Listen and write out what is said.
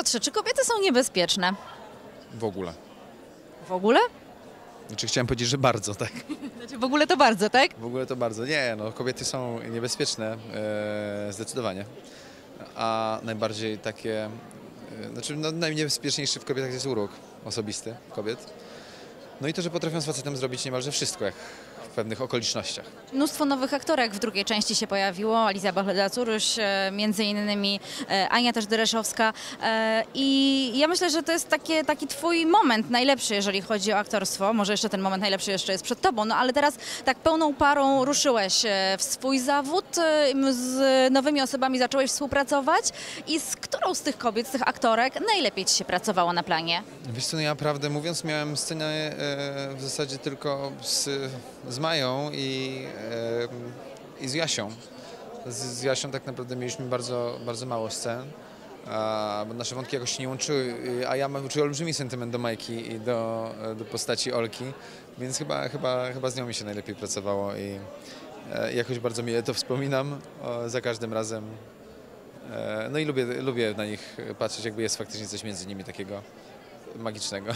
Piotrze, czy kobiety są niebezpieczne? W ogóle. W ogóle? Znaczy chciałem powiedzieć, że bardzo, tak. Znaczy w ogóle to bardzo, tak? W ogóle to bardzo. Nie, no kobiety są niebezpieczne, e, zdecydowanie. A najbardziej takie, e, znaczy no, najniebezpieczniejszy w kobietach jest urok osobisty kobiet. No i to, że potrafią z facetem zrobić niemalże wszystko, jak pewnych okolicznościach. Mnóstwo nowych aktorek w drugiej części się pojawiło. Aliza Bachleda-Curuś, e, między innymi e, Ania też Dereszowska. E, I ja myślę, że to jest takie, taki twój moment najlepszy, jeżeli chodzi o aktorstwo. Może jeszcze ten moment najlepszy jeszcze jest przed tobą, no ale teraz tak pełną parą ruszyłeś w swój zawód, z nowymi osobami zacząłeś współpracować i z którą z tych kobiet, z tych aktorek najlepiej ci się pracowało na planie? Wiesz co, no ja prawdę mówiąc miałem scenę w zasadzie tylko z, z Mają i, i z Jasią. Z, z Jasią tak naprawdę mieliśmy bardzo, bardzo mało scen, a, bo nasze wątki jakoś się nie łączyły, a ja mam olbrzymi sentyment do Majki i do, do postaci Olki, więc chyba, chyba, chyba z nią mi się najlepiej pracowało i e, jakoś bardzo mile to wspominam o, za każdym razem. E, no i lubię, lubię na nich patrzeć, jakby jest faktycznie coś między nimi takiego magicznego.